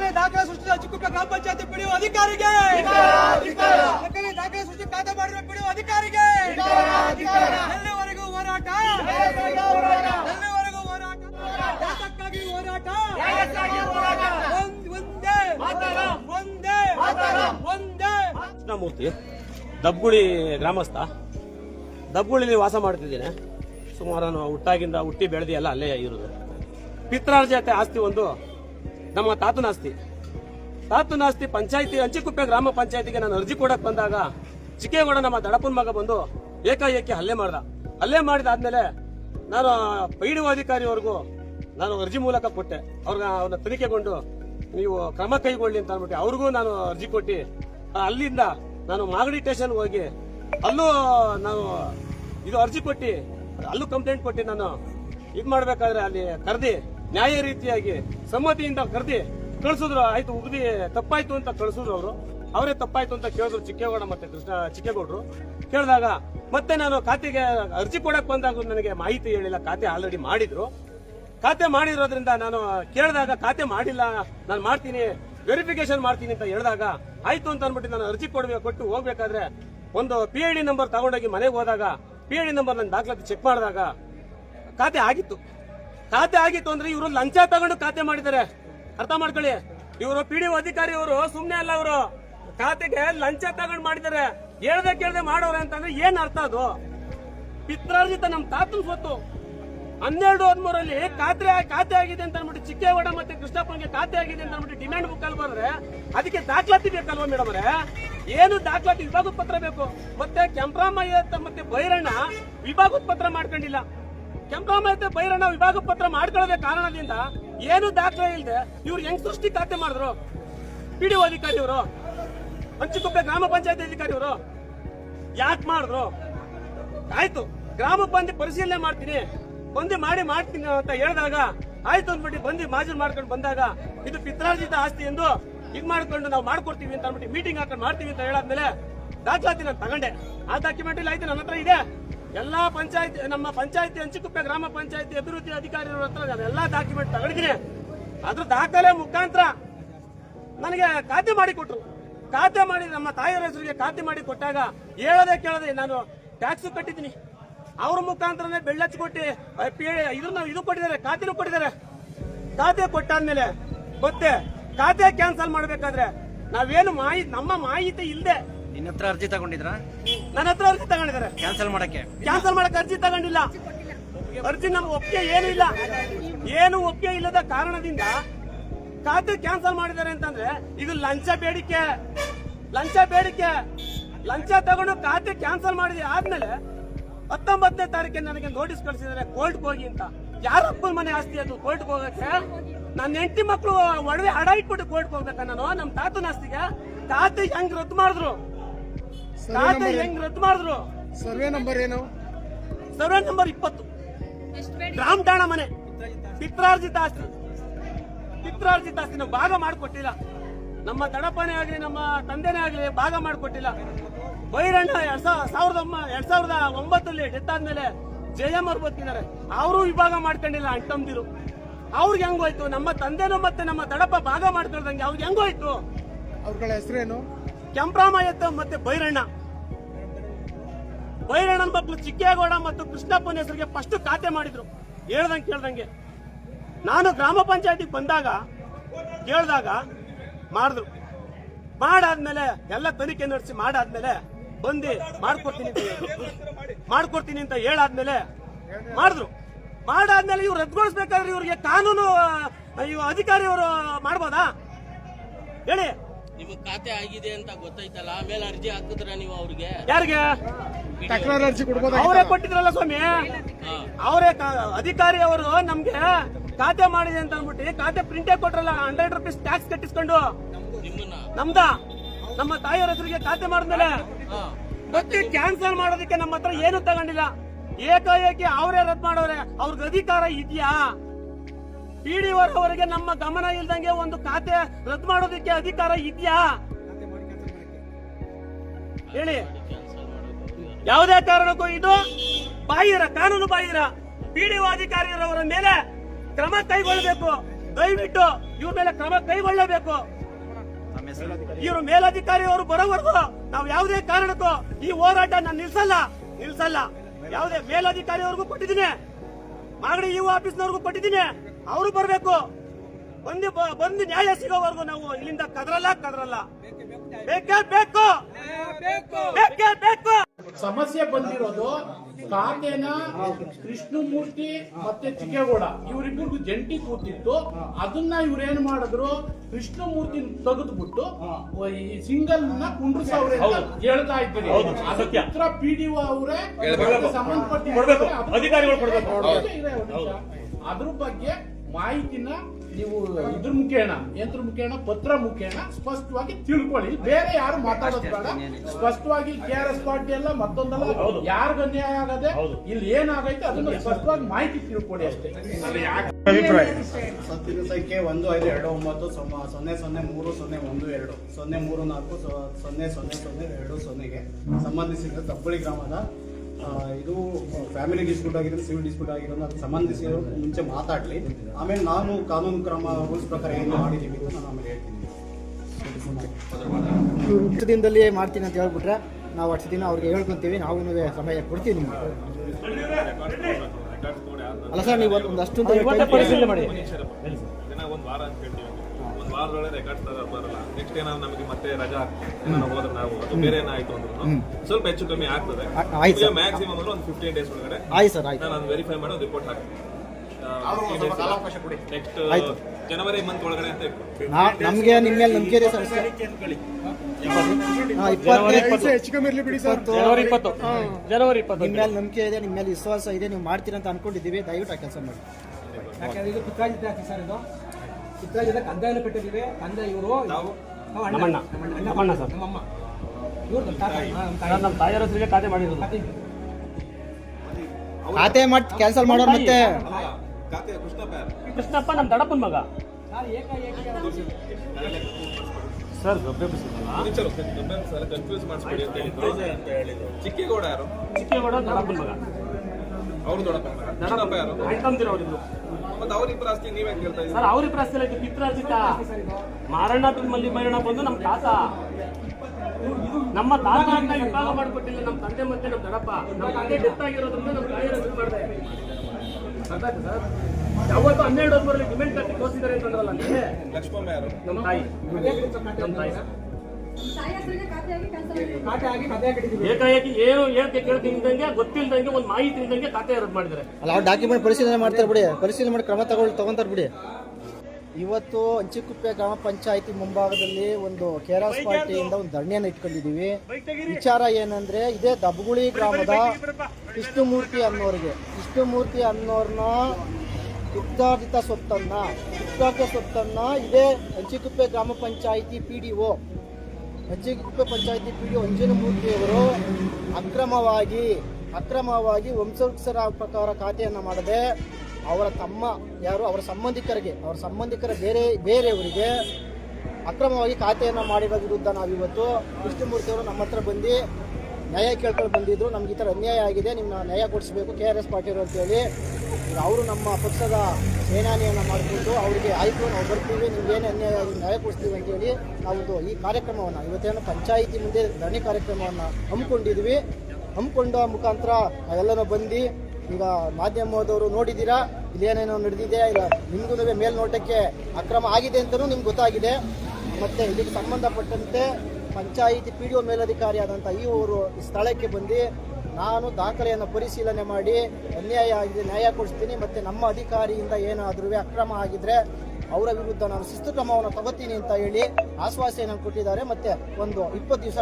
ನಕಲಿ ದಾಖಲೆ ಸೃಷ್ಟಿಸಿದ ಚಿಕ್ಕುಪ್ಪ ಗ್ರಾಮ ಪಂಚಾಯತಿ ಪಿಡಿಯುವ ಅಧಿಕಾರಿಗೆ. ನಕಲಿ ದಾಖಲೆ ಸೃಷ್ಟಿ ಖಾತೆ ಮಾಡಿರುವ ಪಿಡಿಯುವ ಅಧಿಕಾರಿಗೆ. ಎಲ್ಲಿವರೆಗೂ ಹೋರಾಟ? ಎಲ್ಲಿವರೆಗೂ ಹೋರಾಟ? ಯಾತಕ್ಕಾಗಿ ಹೋರಾಟ? ಒಂದ್- ಒಂದೇ. ಒಂದೇ. ಕೃಷ್ಣಮೂರ್ತಿ, ದಬ್ಗುಳಿ ಗ್ರಾಮಸ್ಥ. ದಬ್ಗುಳಿಲಿ ವಾಸ ಮಾಡ್ತಿದ್ದೀನಿ. ಸುಮಾರು ಹುಟ್ಟಾಗಿಂದ ಹುಟ್ಟಿ ಬೆಳೆದಿ ಎಲ್ಲ ಅಲ್ಲೇ ಇರೋದು. ಪಿತ್ರಾರ್ಜತೆ ಆಸ್ತಿ ಒಂದು ನಮ್ಮ ತಾತುನಾಸ್ತಿ ತಾತುನಾಸ್ತಿ ಪಂಚಾಯಿತಿ, ಅಂಚಿಕುಪ್ಪೆ ಗ್ರಾಮ ಪಂಚಾಯತಿಗೆ ನಾನು ಅರ್ಜಿ ಕೊಡಕ್ ಬಂದಾಗ ಚಿಕ್ಕೇಗೌಡ ನಮ್ಮ ದಡಪನ್ ಮಗ ಬಂದು ಏಕಾಏಕಿ ಹಲ್ಲೆ ಮಾಡ್ದ. ಹಲ್ಲೆ ಮಾಡಿದಾದ್ಮೇಲೆ ನಾನು ಪೈಡುವ ಅಧಿಕಾರಿವರೆಗೂ ನಾನು ಅರ್ಜಿ ಮೂಲಕ ಕೊಟ್ಟೆ. ಅವ್ರನ್ನ ಅವ್ರನ್ನ ತನಿಖೆಗೊಂಡು ನೀವು ಕ್ರಮ ಕೈಗೊಳ್ಳಿ ಅಂತ ಅಂದ್ಬಿಟ್ಟು ಅವ್ರಿಗೂ ನಾನು ಅರ್ಜಿ ಕೊಟ್ಟು, ಅಲ್ಲಿಂದ ನಾನು ಮಾಗಡಿ ಸ್ಟೇಷನ್ ಹೋಗಿ ಅಲ್ಲೂ ನಾನು ಇದು ಅರ್ಜಿ ಕೊಟ್ಟು, ಅಲ್ಲೂ ಕಂಪ್ಲೇಂಟ್ ಕೊಟ್ಟು ನಾನು ಇದು ಮಾಡ್ಬೇಕಾದ್ರೆ ಅಲ್ಲಿ ಕರೆದಿ ನ್ಯಾಯ ರೀತಿಯಾಗಿ ಸಮ್ಮತಿಯಿಂದ ಕರೆದಿ ಕಳ್ಸಿದ್ರು, ಆಯ್ತು, ಉಗ್ದಿ, ತಪ್ಪಾಯ್ತು ಅಂತ ಕಳ್ಸಿದ್ರು ಅವರು. ಅವರೇ ತಪ್ಪಾಯ್ತು ಅಂತ ಕೇಳಿದ್ರು ಚಿಕ್ಕೇಗೌಡ ಮತ್ತೆ ಕೃಷ್ಣ, ಚಿಕ್ಕೇಗೌಡರು. ಕೇಳಿದಾಗ ಮತ್ತೆ ನಾನು ಖಾತೆಗೆ ಅರ್ಜಿ ಕೊಡಕ್ ಬಂದಾಗ ನನಗೆ ಮಾಹಿತಿ ಹೇಳಿಲ್ಲ, ಖಾತೆ ಆಲ್ರೆಡಿ ಮಾಡಿದ್ರು. ಖಾತೆ ಮಾಡಿರೋದ್ರಿಂದ ನಾನು ಕೇಳಿದಾಗ ಖಾತೆ ಮಾಡಿಲ್ಲ, ನಾನು ಮಾಡ್ತೀನಿ ವೆರಿಫಿಕೇಶನ್ ಮಾಡ್ತೀನಿ ಅಂತ ಹೇಳಿದಾಗ ಆಯ್ತು ಅಂತ ಅನ್ಬಿಟ್ಟು ನಾನು ಅರ್ಜಿ ಕೊಡ್ಬೇಕು ಕೊಟ್ಟು ಹೋಗ್ಬೇಕಾದ್ರೆ ಒಂದು ಪಿ ಐ ಡಿ ನಂಬರ್ ತಗೊಂಡೋಗಿ ಮನೆಗೆ ಹೋದಾಗ ಪಿ ಐ ಡಿ ನಂಬರ್ ನನ್ನ ದಾಖಲಾತಿ ಚೆಕ್ ಮಾಡಿದಾಗ ಖಾತೆ ಆಗಿತ್ತು. ಖಾತೆ ಆಗಿತ್ತು ಅಂದ್ರೆ ಇವರು ಲಂಚ ತಗೊಂಡು ಖಾತೆ ಮಾಡಿದ್ದಾರೆ. ಅರ್ಥ ಮಾಡ್ಕೊಳ್ಳಿ. ಇವರು ಪಿ ಡಿ ಅಧಿಕಾರಿ ಅವರು, ಸುಮ್ನೆ ಅಲ್ಲ ಅವರು. ಖಾತೆಗೆ ಲಂಚ ತಗೊಂಡು ಮಾಡಿದ್ದಾರೆ. ಹೇಳ್ದೆ ಕೇಳ್ದೆ ಮಾಡೋರೆ ಅಂತಂದ್ರೆ ಏನ್ ಅರ್ಥ ಅದು? ಪಿತ್ರಾರ್ಜಿತ ನಮ್ ತಾತನ ಸ್ವತ್ತು. ಹನ್ನೆರಡು, ಹದಿಮೂರಲ್ಲಿ ಖಾತೆ ಖಾತೆ ಆಗಿದೆ ಅಂತ ಅಂದ್ಬಿಟ್ಟು ಚಿಕ್ಕೇಗೌಡ ಮತ್ತೆ ಕೃಷ್ಣಪ್ಪನಿಗೆ ಖಾತೆ ಆಗಿದೆ ಅಂತ ಅಂದ್ಬಿಟ್ಟು ಡಿಮ್ಯಾಂಡ್ ಬುಕ್ ಅಲ್ಲಿ ಬರೆದ್ರೆ ಅದಕ್ಕೆ ದಾಖಲಾತಿ ಬೇಕಲ್ವಾ ಮೇಡಮ್ ಅವರೇ? ಏನು ದಾಖಲಾತಿ ವಿಭಾಗದ ಪತ್ರ ಬೇಕು? ಮತ್ತೆ ಕೆಂಪರಾಮಯ್ಯ ಮತ್ತೆ ಬೈರಣ್ಣ ವಿಭಾಗದ ಪತ್ರ ಮಾಡ್ಕೊಂಡಿಲ್ಲ. ಕೆಂಪ್ರಾಮಯ್ಯ ಬೈರಣ್ಣ ವಿಭಾಗ ಪತ್ರ ಮಾಡ್ಕೊಳ್ಳೋದೇ ಕಾರಣದಿಂದ ಏನು ದಾಖಲೆ ಇಲ್ಲದೆ ಇವ್ರು ಹೆಂಗ್ ಸೃಷ್ಟಿ ಖಾತೆ ಮಾಡಿದ್ರು? ಪಿಡಿಒ ಅಧಿಕಾರಿ ಇವರು ಹಂಚಿಕೊಪ್ಪೆ ಗ್ರಾಮ ಪಂಚಾಯತ್ ಅಧಿಕಾರಿ ಇವರು ಯಾಕೆ ಮಾಡಿದ್ರು? ಆಯ್ತು, ಗ್ರಾಮ ಬಂದು ಪರಿಶೀಲನೆ ಮಾಡ್ತೀನಿ. ಬಂದು ಮಾಡಿ ಮಾಡ್ತೀನಿ ಅಂತ ಹೇಳಿದಾಗ ಆಯ್ತು ಅಂದ್ಬಿಟ್ಟು ಬಂದು ಮಾಜಿ ಮಾಡ್ಕೊಂಡು ಬಂದಾಗ ಇದು ಪಿತ್ರಾರ್ಜಿತ ಆಸ್ತಿ ಎಂದು ಇದ್ ಮಾಡ್ಕೊಂಡು ನಾವು ಮಾಡ್ಕೊಡ್ತೀವಿ ಅಂತ ಅಂದ್ಬಿಟ್ಟು ಮೀಟಿಂಗ್ ಹಾಕೊಂಡು ಮಾಡ್ತೀವಿ ಅಂತ ಹೇಳಾದ್ಮೇಲೆ ದಾಖಲಾತಿ ನಾನು ತಗೊಂಡೆ. ಆ ಡಾಕ್ಯುಮೆಂಟ್ ಆಯ್ತು, ನನ್ನ ಹತ್ರ ಇದೆ. ಎಲ್ಲಾ ಪಂಚಾಯತ್, ನಮ್ಮ ಪಂಚಾಯತಿ, ಅಂಚಿಕುಪ್ಪೆ ಗ್ರಾಮ ಪಂಚಾಯತಿ ಅಭಿವೃದ್ಧಿ ಅಧಿಕಾರಿಗಳ ಹತ್ರ ಎಲ್ಲಾ ಡಾಕ್ಯುಮೆಂಟ್ ತಗೊಂಡಿದ್ದೀನಿ. ಅದ್ರ ದಾಖಲೆ ಮುಖಾಂತರ ನನಗೆ ಖಾತೆ ಮಾಡಿ ಕೊಟ್ರು. ಖಾತೆ ಮಾಡಿ ನಮ್ಮ ತಾಯಿಯರ ಹೆಸರಿಗೆ ಖಾತೆ ಮಾಡಿ ಕೊಟ್ಟಾಗ ಹೇಳೋದೇ ಕೇಳದೆ ನಾನು ಟ್ಯಾಕ್ಸ್ ಕಟ್ಟಿದ್ದೀನಿ. ಅವ್ರ ಮುಖಾಂತರನೇ ಬೆಳ್ಳಚ್ಚು ಕೊಟ್ಟು ಇದನ್ನ ಇದು ಕೊಟ್ಟಿದ್ದಾರೆ, ಖಾತೆನೂ ಕೊಟ್ಟಿದ್ದಾರೆ. ಖಾತೆ ಕೊಟ್ಟಾದ್ಮೇಲೆ ಮತ್ತೆ ಖಾತೆ ಕ್ಯಾನ್ಸಲ್ ಮಾಡಬೇಕಾದ್ರೆ ನಾವೇನು ಮಾಹಿತಿ ನಮ್ಮ ಮಾಹಿತಿ ಇಲ್ಲದೆ ನಿನ್ನ ಹತ್ರ ಅರ್ಜಿ ತಗೊಂಡಿದ್ರಾ? ನನ್ನ ಹತ್ರ ಅರ್ಜಿ ತಗೊಂಡಿದ್ದಾರೆ. ಕ್ಯಾನ್ಸಲ್ ಮಾಡಕ್ಕೆ. ಕ್ಯಾನ್ಸಲ್ ಮಾಡಕ್ಕೆ ಅರ್ಜಿ ತಗೊಂಡಿಲ್ಲ. ಅರ್ಜಿ ನಮ್ಮ ಒಪ್ಪಿಗೆ ಏನು ಇಲ್ಲ. ಏನು ಒಪ್ಪಿಗೆ ಇಲ್ಲದ ಕಾರಣದಿಂದ ಖಾತೆ ಕ್ಯಾನ್ಸಲ್ ಮಾಡಿದ್ದಾರೆ ಅಂತಂದ್ರೆ ಇದು ಲಂಚ ಬೇಡಿಕೆ. ಲಂಚ ಬೇಡಿಕೆ. ಲಂಚ ತಗೊಂಡು ಖಾತೆ ಕ್ಯಾನ್ಸಲ್ ಮಾಡಿದ ಆದ್ಮೇಲೆ ಹತ್ತೊಂಬತ್ತನೇ ತಾರೀಕಿಗೆ ನನಗೆ ನೋಟಿಸ್ ಕಳಿಸಿದ್ದಾರೆ ಕೋರ್ಟ್ಗೆ ಹೋಗಿ ಅಂತ. ಯಾರಪ್ಪ ಮನೆ ಆಸ್ತಿ ಅದು? ಕೋರ್ಟ್ಗೆ ಹೋಗಕ್ಕೆ? ನನ್ನ ಹೆಂಡತಿ ಮಕ್ಕಳು ಒಡವೆ ಹಡ ಇಟ್ಬಿಟ್ಟು ಕೋರ್ಟ್ಗೆ ಹೋಗ್ಬೇಕಾ ನಾನು? ನಮ್ಮ ತಾತನ ಆಸ್ತಿಗೆ? ಖಾತೆ ಹೆಂಗ್ ರದ್ದು ಮಾಡಿದ್ರು? ಖಾತೆ ಹೆಂಗ್ ರದ್ದು ಮಾಡಿದ್ರು? ಸರ್ವೆ ನಂಬರ್ ಏನು? ಸರ್ವೆ ನಂಬರ್ ಇಪ್ಪತ್ತು. ರಾಮ್ ಮನೆ. ಪಿತ್ರಾರ್ಜಿತ ಆಸ್ತಿ. ಪಿತ್ರಾರ್ಜಿತ ಆಸ್ತಿ ನಾವು ಭಾಗ ಮಾಡಿಕೊಟ್ಟಿಲ್ಲ. ನಮ್ಮ ದಡಪನೇ ಆಗ್ಲಿ ನಮ್ಮ ತಂದೆನೇ ಆಗ್ಲಿ ಭಾಗ ಮಾಡಿಕೊಟ್ಟಿಲ್ಲ. ಬೈರಣ್ಣ ಎರಡ್ ಸಾವಿರ ಸಾವಿರದ ಎರಡ್ ಸಾವಿರದ ಒಂಬತ್ತರಲ್ಲಿ ಡೆತ್ ಆದ್ಮೇಲೆ ಜಯಮ್ ಅವ್ರು ಬದುಕಿದ್ದಾರೆ. ಅವರು ವಿಭಾಗ ಮಾಡ್ಕೊಂಡಿಲ್ಲ ಅಣ್ತಂದಿರು ಅವ್ರಿಗೆ ಹೆಂಗೋಯ್ತು ನಮ್ಮ ತಂದೆನೂ ಮತ್ತೆ ನಮ್ಮ ದಡಪ ಭಾಗ ಮಾಡ್ಕೊಳ್ದಂಗೆ ಅವ್ರಿಗೆ ಹೆಂಗೋಯ್ತು ಅವ್ರಗಳ ಹೆಸರೇನು? ಕೆಂಪ್ರಾಮಯ್ಯತ್ತ ಮತ್ತೆ ಬೈರಣ್ಣ. ಬೈರಣ್ಣನ ಮಕ್ಕಳು ಚಿಕ್ಕೇಗೌಡ ಮತ್ತು ಕೃಷ್ಣಪ್ಪನ ಹೆಸರಿಗೆ ಫಸ್ಟ್ ಖಾತೆ ಮಾಡಿದ್ರು. ಹೇಳ್ದಂಗೆ ಕೇಳ್ದಂಗೆ. ನಾನು ಗ್ರಾಮ ಪಂಚಾಯತಿಗೆ ಬಂದಾಗ ಕೇಳಿದಾಗ ಮಾಡಿದ್ರು. ಮಾಡಾದ್ಮೇಲೆ ಎಲ್ಲ ತನಿಖೆ ನಡೆಸಿ ಮಾಡಾದ್ಮೇಲೆ ಬಂದು ಮಾಡ್ಕೊಡ್ತೀನಿ. ಮಾಡ್ಕೊಡ್ತೀನಿ ಅಂತ ಹೇಳಾದ್ಮೇಲೆ ಮಾಡಿದ್ರು. ಮಾಡಾದ್ಮೇಲೆ ಇವ್ರು ರದ್ದುಗೊಳಿಸ್ಬೇಕಾದ್ರೆ ಇವ್ರಿಗೆ ಕಾನೂನು ಅಧಿಕಾರಿ ಅಧಿಕಾರಿಯವರು ಮಾಡ್ಬೋದಾ? ಹೇಳಿ. ನಿಮಗ್ ಖಾತೆ ಆಗಿದೆ ಅಂತ ಗೊತ್ತಾಯ್ತಲ್ಲ ಆಮೇಲೆ ಅರ್ಜಿ ಹಾಕಿದ್ರ ನೀವು ಅವ್ರಿಗೆ? ಯಾರಿಗೆ? ತಕರಾರು ಅರ್ಜಿ ಅವರೇ ಕೊಟ್ಟಿದ್ರಲ್ಲ ಸ್ವಾಮಿ? ಅವರೇ ಅಧಿಕಾರಿ ಅವರು ನಮ್ಗೆ ಖಾತೆ ಮಾಡಿದೆ ಅಂತ ಅಂದ್ಬಿಟ್ಟು ಖಾತೆ ಪ್ರಿಂಟೇ ಕೊಟ್ರಲ್ಲ ಹಂಡ್ರೆಡ್ ರುಪೀಸ್ ಟ್ಯಾಕ್ಸ್ ಕಟ್ಟಿಸ್ಕೊಂಡು. ನಮ್ದ? ನಮ್ಮ ತಾಯಿಯವ್ರ ಹೆಸರಿಗೆ ಖಾತೆ ಮಾಡಿದ್ಮೇಲೆ ಮತ್ತೆ ಕ್ಯಾನ್ಸಲ್ ಮಾಡೋದಕ್ಕೆ ನಮ್ಮ ಹತ್ರ ಏನು ತಗೊಂಡಿಲ್ಲ. ಏಕಾಏಕಿ ಅವರೇ ರದ್ದು ಮಾಡೋರೆ. ಅವ್ರಿಗೆ ಅಧಿಕಾರ ಇದೆಯಾ? ಪಿಡಿಒರ್ ಅವರಿಗೆ ನಮ್ಮ ಗಮನ ಇಲ್ದಂಗೆ ಒಂದು ಖಾತೆ ರದ್ದು ಮಾಡೋದಕ್ಕೆ ಅಧಿಕಾರ ಇದೆಯಾ? ಹೇಳಿ. ಯಾವುದೇ ಕಾರಣಕ್ಕೂ ಇದು ಬಾಹಿರ, ಕಾನೂನು ಬಾಹಿರ. ಪಿಡಿಒ ಅಧಿಕಾರಿಯವರ ಮೇಲೆ ಕ್ರಮ ಕೈಗೊಳ್ಳಬೇಕು. ದಯವಿಟ್ಟು ಇವ್ರ ಮೇಲೆ ಕ್ರಮ ಕೈಗೊಳ್ಳಬೇಕು. ಇವರು ಮೇಲಧಿಕಾರಿ ಅವರು ಬರೋವರೆಗೂ ನಾವು ಯಾವುದೇ ಕಾರಣಕ್ಕೂ ಈ ಹೋರಾಟ ನಾನು ನಿಲ್ಸಲ್ಲ ನಿಲ್ಸಲ್ಲ. ಯಾವುದೇ ಮೇಲಧಿಕಾರಿವರೆಗೂ ಕೊಟ್ಟಿದ್ದೀನಿ. ಮಾಗಡಿ ಇಒ ಆಫೀಸ್ನವ್ರಿಗೂ ಕೊಟ್ಟಿದ್ದೀನಿ. ಅವರು ಬರಬೇಕು. ಬಂದು ಬಂದು ನ್ಯಾಯ ಸಿಗೋವರೆಗೂ ನಾವು ಇಲ್ಲಿಂದ ಕದರಲ್ಲ ಕದರಲ್ಲ. ಬೇಕೇ ಬೇಕು. ಬೇಕೇ ಬೇಕು. ಸಮಸ್ಯೆ ಬಂದಿರೋದು ಖಾತೆನ ಕೃಷ್ಣಮೂರ್ತಿ ಮತ್ತೆ ಚಿಕ್ಕೇಗೌಡ. ಇವರಿಬ್ಬರಿಗೂ ಜಂಟಿ ಕೂತಿತ್ತು. ಅದನ್ನ ಇವ್ರೇನ್ ಮಾಡಿದ್ರು? ಕೃಷ್ಣಮೂರ್ತಿ ತೆಗೆದ್ಬಿಟ್ಟು ಈ ಸಿಂಗಲ್ನ ಕುಂಡ್ರಸ ಅಂತ ಹೇಳ್ತಾ ಇದ್ದೀರಿ. ಅದಕ್ಕೆ ಪಿ ಡಿ ಅವರೇ ಸಂಬಂಧಪಟ್ಟ ಕೊಡ್ಬೇಕು. ಅಧಿಕಾರಿಗಳು ಕೊಡ್ಬೇಕು. ಅದ್ರ ಬಗ್ಗೆ ಮಾಹಿತಿನ ನೀವು ಇದ್ರ ಮುಖೇನ ಯಂತ್ರ ಮುಖೇನ ಪತ್ರ ಮುಖೇನ ಸ್ಪಷ್ಟವಾಗಿ ತಿಳ್ಕೊಳ್ಳಿ. ಬೇರೆ ಯಾರು ಮಾತಾಡೋದು ಬೇಡ. ಸ್ಪಷ್ಟವಾಗಿ ಕೆ ಆರ್ ಎಸ್ ಪಾರ್ಟಿ ಎಲ್ಲ ಮತ್ತೊಂದಲ್ಲ ಯಾರಿಗ ಅನ್ಯಾಯ ಆಗದೆ ಇಲ್ಲಿ ಏನಾಗೈತೆ ಅದನ್ನ ಸ್ಪಷ್ಟವಾಗಿ ಮಾಹಿತಿ ತಿಳ್ಕೊಳ್ಳಿ ಅಷ್ಟೇ. ಸತ್ತಿನ ಸಂಖ್ಯೆ ಒಂದು ಐದು ಎರಡು ಒಂಬತ್ತು ಸೊನ್ನೆ ಸೊನ್ನೆ ಮೂರು ಸೊನ್ನೆ ಒಂದು ಎರಡು. ಸೊನ್ನೆ ಮೂರು ನಾಲ್ಕು ಸೊ- ಸೊನ್ನೆ ಸೊನ್ನೆ ಸೊನ್ನೆ ಎರಡು ಸೊನ್ನೆಗೆ ಸಂಬಂಧಿಸಿದ ತಪ್ಪಳಿ ಗ್ರಾಮದ ಇದು ಫ್ಯಾಮಿಲಿ ಡಿಸ್ಪ್ಯೂಟ್ ಆಗಿರೋದು ಸಿವಿಲ್ ಡಿಸ್ಪ್ಯೂಟ್ ಆಗಿರೋದು ಅದಕ್ಕೆ ಸಂಬಂಧಿಸಿರೋ ಮುಂಚೆ ಮಾತಾಡಲಿ. ಆಮೇಲೆ ನಾನು ಕಾನೂನು ಕ್ರಮ ರೂಲ್ಸ್ ಪ್ರಕಾರ ಏನು ಮಾಡಿದ್ದೀವಿ ಅಂತ ನಾನು ಆಮೇಲೆ ಹೇಳ್ತೀನಿ. ಇಷ್ಟು ದಿನದಲ್ಲಿ ಮಾಡ್ತೀನಿ ಅಂತ ಹೇಳ್ಬಿಟ್ರೆ ನಾವು ಅಷ್ಟು ದಿನ ಅವ್ರಿಗೆ ಹೇಳ್ಕೊಂತೀವಿ ನಾವು ಸಮಯ ಕೊಡ್ತೀವಿ ನಿಮ್ಗೆ. ಅಲ್ಲ ಸರ್ ನೀವು ಒಂದಷ್ಟು ಪರಿಶೀಲನೆ ಮಾಡಿ ದಿನ ಒಂದ್ ವಾರ ಅಂತ ಹೇಳ್ತೀವಿ. ಒಂದ್ ವಾರದೊಳಗೆ ರೆಕಾರ್ಡ್ಸ್ ಬರಲ್ಲ. ನೆಕ್ಸ್ಟ್ ಏನಾದ್ರು ನಮಗೆ ಮತ್ತೆ ರಜಾ ಏನಾದ್ರು ಹೋದ್ರೆ ನಾವು ಅದು ಬೇರೆ ಏನಾಯ್ತು ಅಂದ್ರು ಸ್ವಲ್ಪ ಹೆಚ್ಚು ಕಮ್ಮಿ ಆಗ್ತದೆ. ಆ- ಆಯ್ತು ಸರ್. ಮ್ಯಾಕ್ಸಿಮಮ್ ಅಂದ್ರೆ ಒಂದು ಫಿಫ್ಟೀನ್ ಡೇಸ್ ಒಳಗಡೆ. ಆಯ್ತು ಸರ್ ಆಯ್ತು. ನಾನು ವೆರಿಫೈ ಮಾಡಿ ಒಂದು ರಿಪೋರ್ಟ್ ಹಾಕ್ತೀನಿ ನೆಕ್ಸ್ಟ್ ಆಯ್ತು. ಜನವರಿ ಮಂತ್ ಒಳಗಡೆ ಅಂತ ನಮಗೆ ನಿಮ್ಮ ಮೇಲೆ ನಂಬಿಕೆ ಇದೆ ಸರ್. ಜನವರಿ ಇಪ್ಪತ್ತು. ಜನವರಿ ಇಪ್ಪತ್ತು. ನಿಮ್ಮ ಮೇಲೆ ನಂಬಿಕೆ ಇದೆ ನಿಮ್ಮ ಮೇಲೆ ವಿಶ್ವಾಸ ಇದೆ ನೀವು ಮಾಡ್ತೀರಾ ಅಂತ ಅನ್ಕೊಂಡಿದ್ದೀವಿ. ದಯವಿಟ್ಟು ಆ ಕೆಲಸ ಮಾಡಿ. ಯಾಕಂದ್ರೆ ಇದು ಹಾಕಿ ಸರ್ ಇದು. ಪಿತ್ರಾಜಿತ ಕಂದಾಯನ ಕಟ್ಟಿದ್ದೀವಿ ಕಂದ ಇವರು. ನಮ್ಮಣ್ಣ. ನಮ್ಮಣ್ಣ. ಸರ್. ನಮ್ಮಮ್ಮ. ಇವ್ರು ನಮ್ಮ ತಾತ. ನಮ್ಮ ತಾಯಿ. ನಮ್ಮ ತಾಯಿಯರ ಹೆಸರಿಗೆ ಖಾತೆ ಮಾಡಿರೋದು. ಮತ್ತೆ ಖಾತೆ ಮಾಡಿ ಕ್ಯಾನ್ಸಲ್ ಮಾಡೋರು ಮತ್ತೆ? ಖಾತೆ ಕೃಷ್ಣಪ್ಪ? ಕೃಷ್ಣಪ್ಪ ನಮ್ಮ ದಡಪ್ಪನ ಮಗ. ಸರ್ ಗಬ್ಬೆ ಕನ್ಫ್ಯೂಸ್ ಮಾಡಿಸ್ಬೇಡಿ ಅಂತ ಹೇಳಿದ್ರು. ಚಿಕ್ಕೇಗೌಡ ಯಾರು? ಚಿಕ್ಕೇಗೌಡ ದಡಪ್ಪನ ಮಗ. ಅವ್ರು ದೊಡ್ಡಪ್ಪ ಯಾರು? ಅಣ್ತಂದಿರ ಅವರಿದ್ರು ಮತ್ತೆ ಅವ್ರಿಬ್ಬರ ಆಸ್ತಿ ನೀವೇ ಕೇಳ್ತಾ ಇದ್ದೀರಿ? ಸರ್ ಅವ್ರ ಆಸ್ತಿ ಇದು ಪಿತ್ರಾರ್ಜಿತ ಮಾರಣ್ಣ ಮಲ್ಲಿ ಮರಣ ಬಂದು ನಮ್ಮ ತಾತ. ನಮ್ಮ ತಾತ ಅಂತ ವಿಭಾಗ ಮಾಡಿಕೊಟ್ಟಿಲ್ಲ ನಮ್ಮ ತಂದೆ ಮತ್ತೆ ನಮ್ಮ ದೊಡ್ಡಪ್ಪ. ನಮ್ಮ ತಂದೆ ಡೆತ್ ಆಗಿರೋದ್ರಿಂದ ನಮ್ಮ ತಾಯಿಯ ಹೆಸರು ಮಾಡಿದೆ. ಅರ್ಥಾಯ್ತಾ ಸರ್. ಯಾವತ್ತು ಹನ್ನೆರಡು ವರ್ಷದಲ್ಲಿ ಡಿಮೆಂಟ್ ಕಟ್ಟಿ ತೋರಿಸಿದ್ದಾರೆ ಅಂತಂದ್ರಲ್ಲ ನೀವೇ? ಲಕ್ಷ್ಮಮ್ಮ ಯಾರು? ನಮ್ಮ ತಾಯಿ. ನಮ್ಮ ತಾಯಿ. ಕಟ್ಟಿದ್ದೀವಿ ಏಕಾಏಕಿ ಏನು ಕೇಳ್ತಿದ್ದಂಗೆ ಗೊತ್ತಿಲ್ದಂಗೆ ಒಂದು ಮಾಹಿತಿ ಇಲ್ದಂಗೆ ಖಾತೆ ರದ್ದು ಮಾಡಿದ್ದಾರೆ. ಅಲ್ಲ ಅವ್ರು ಡಾಕ್ಯುಮೆಂಟ್ ಪರಿಶೀಲನೆ ಮಾಡ್ತಾರೆ ಬಿಡಿ. ಪರಿಶೀಲನೆ ಮಾಡಿ ಕ್ರಮ ತಗೊಳ್ ತಗೊಂತಾರೆ ಬಿಡಿ. ಇವತ್ತು ಅಂಚಿಕುಪ್ಪೆ ಗ್ರಾಮ ಪಂಚಾಯಿತಿ ಮುಂಭಾಗದಲ್ಲಿ ಒಂದು ಕೆಆರ್ಎಸ್ ಪಾರ್ಟಿಯಿಂದ ಒಂದು ಧರಣಿಯನ್ನು ಇಟ್ಕೊಂಡಿದ್ದೀವಿ. ವಿಚಾರ ಏನಂದ್ರೆ ಇದೇ ದಬ್ಬಗುಳಿ ಗ್ರಾಮದ ಕೃಷ್ಣಮೂರ್ತಿ ಅನ್ನೋರಿಗೆ. ಕೃಷ್ಣಮೂರ್ತಿ ಅನ್ನೋರ್ನ ಪಿತ್ರಾರ್ಜಿತ ಸ್ವತ್ತನ್ನ ಪಿತ್ರಾರ್ಜಿತ ಸ್ವತ್ತನ್ನ ಇದೇ ಅಂಚಿಕುಪ್ಪೆ ಗ್ರಾಮ panchayat P D O Ajjiguppe panchayat P D ಅಂಜನಮೂರ್ತಿಯವರು ಅಕ್ರಮವಾಗಿ ಅಕ್ರಮವಾಗಿ ವಂಶವೃಕ್ಷರ ಪ್ರಕಾರ ಖಾತೆಯನ್ನು ಮಾಡದೆ ಅವರ ತಮ್ಮ ಯಾರು, ಅವರ ಸಂಬಂಧಿಕರಿಗೆ, ಅವರ ಸಂಬಂಧಿಕರ ಬೇರೆ, ಬೇರೆಯವರಿಗೆ ಅಕ್ರಮವಾಗಿ ಖಾತೆಯನ್ನು ಮಾಡಿರೋ ವಿರುದ್ಧ ನಾವಿವತ್ತು ಕೃಷ್ಣಮೂರ್ತಿಯವರು ನಮ್ಮ ಹತ್ರ ಬಂದು ನ್ಯಾಯ ಕೇಳ್ಕೊಂಡು ಬಂದಿದ್ರು. ನಮಗೆ ಈ ಥರ ಅನ್ಯಾಯ ಆಗಿದೆ. ನಿಮ್ಮ ನ್ಯಾಯ ಕೊಡಿಸ್ಬೇಕು. ಕೆ ಆರ್ ಎಸ್ ಪಾಟೀಲ್ ಅಂತೇಳಿ ಅವರು ನಮ್ಮ ಪಕ್ಷದ ಸೇನಾನಿಯನ್ನು ಮಾಡಿಕೊಂಡು ಅವರಿಗೆ ಆಯಿತು, ನಾವು ಬರ್ತೀವಿ ನಿಮ್ಗೇನು ಅನ್ಯಾಯ ನ್ಯಾಯ ಕೊಡಿಸ್ತೀವಿ ಅಂತೇಳಿ ನಾವೊಂದು ಈ ಕಾರ್ಯಕ್ರಮವನ್ನು, ಇವತ್ತೇನು ಪಂಚಾಯಿತಿ ಮುಂದೆ ಧರಣಿ ಕಾರ್ಯಕ್ರಮವನ್ನು ಹಮ್ಮಿಕೊಂಡಿದ್ವಿ. ಹಮ್ಮಿಕೊಂಡ ಮುಖಾಂತರ ಎಲ್ಲರೂ ಬಂದು ಈಗ ಮಾಧ್ಯಮದವರು ನೋಡಿದ್ದೀರಾ, ಇಲ್ಲಿ ಏನೇನೋ ನಡೆದಿದೆ, ಇಲ್ಲ ನಿಮಗೂ ಮೇಲ್ನೋಟಕ್ಕೆ ಅಕ್ರಮ ಆಗಿದೆ ಅಂತಲೂ ನಿಮ್ಗೆ ಗೊತ್ತಾಗಿದೆ. ಮತ್ತು ಇದಕ್ಕೆ ಸಂಬಂಧಪಟ್ಟಂತೆ ಪಂಚಾಯಿತಿ ಪಿ ಡಿ ಒ ಮೇಲಧಿಕಾರಿಯಾದಂಥ ಈ ಊರು ಸ್ಥಳಕ್ಕೆ ಬಂದು ನಾನು ದಾಖಲೆಯನ್ನು ಪರಿಶೀಲನೆ ಮಾಡಿ ಅನ್ಯಾಯ ಆಗಿದೆ, ನ್ಯಾಯ ಕೊಡಿಸ್ತೀನಿ, ಮತ್ತು ನಮ್ಮ ಅಧಿಕಾರಿಯಿಂದ ಏನಾದರೂ ಅಕ್ರಮ ಆಗಿದ್ರೆ ಅವರ ವಿರುದ್ಧ ನಾನು ಶಿಸ್ತು ಕ್ರಮವನ್ನು ತಗೋತೀನಿ ಅಂತ ಹೇಳಿ ಆಶ್ವಾಸನೆಯನ್ನು ಕೊಟ್ಟಿದ್ದಾರೆ. ಮತ್ತು ಒಂದು ಇಪ್ಪತ್ತು ದಿವಸ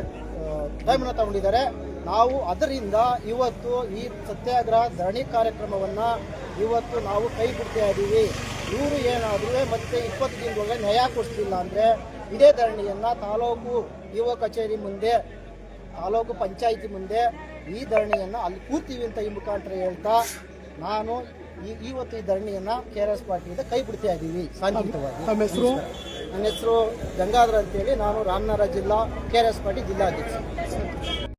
ಟೈಮನ್ನು ತಗೊಂಡಿದ್ದಾರೆ. ನಾವು ಅದರಿಂದ ಇವತ್ತು ಈ ಸತ್ಯಾಗ್ರಹ, ಧರಣಿ ಕಾರ್ಯಕ್ರಮವನ್ನು ಇವತ್ತು ನಾವು ಕೈ ಬಿಡ್ತಾ ಇದ್ದೀವಿ ಇವರು ಏನಾದರೂ ಮತ್ತೆ ಇಪ್ಪತ್ತು ದಿನದೊಳಗೆ ನ್ಯಾಯ ಕೊಡಿಸ್ತಿಲ್ಲ ಅಂದರೆ ಇದೇ ಧರಣಿಯನ್ನು ತಾಲೂಕು ಯುವ ಕಚೇರಿ ಮುಂದೆ, ತಾಲೂಕು ಪಂಚಾಯಿತಿ ಮುಂದೆ ಈ ಧರಣಿಯನ್ನು ಅಲ್ಲಿ ಕೂರ್ತೀವಿ ಅಂತ ಈ ಮುಖಾಂತರ ಹೇಳ್ತಾ ನಾನು ಈ ಇವತ್ತು ಈ ಧರಣಿಯನ್ನು ಕೆ ಆರ್ ಎಸ್ ಪಾರ್ಟಿಯಿಂದ ಕೈ ಬಿಡ್ತಾ ಇದ್ದೀವಿ ಶಾಂತಿಯುತವಾಗಿ ನಮ್ಮ ಹೆಸರು? ನನ್ನ ಹೆಸರು ಗಂಗಾಧರ ಅಂತೇಳಿ ನಾನು ರಾಮನಗರ ಜಿಲ್ಲಾ ಕೆ ಆರ್ ಎಸ್ ಪಾರ್ಟಿ ಜಿಲ್ಲಾಧ್ಯಕ್ಷ.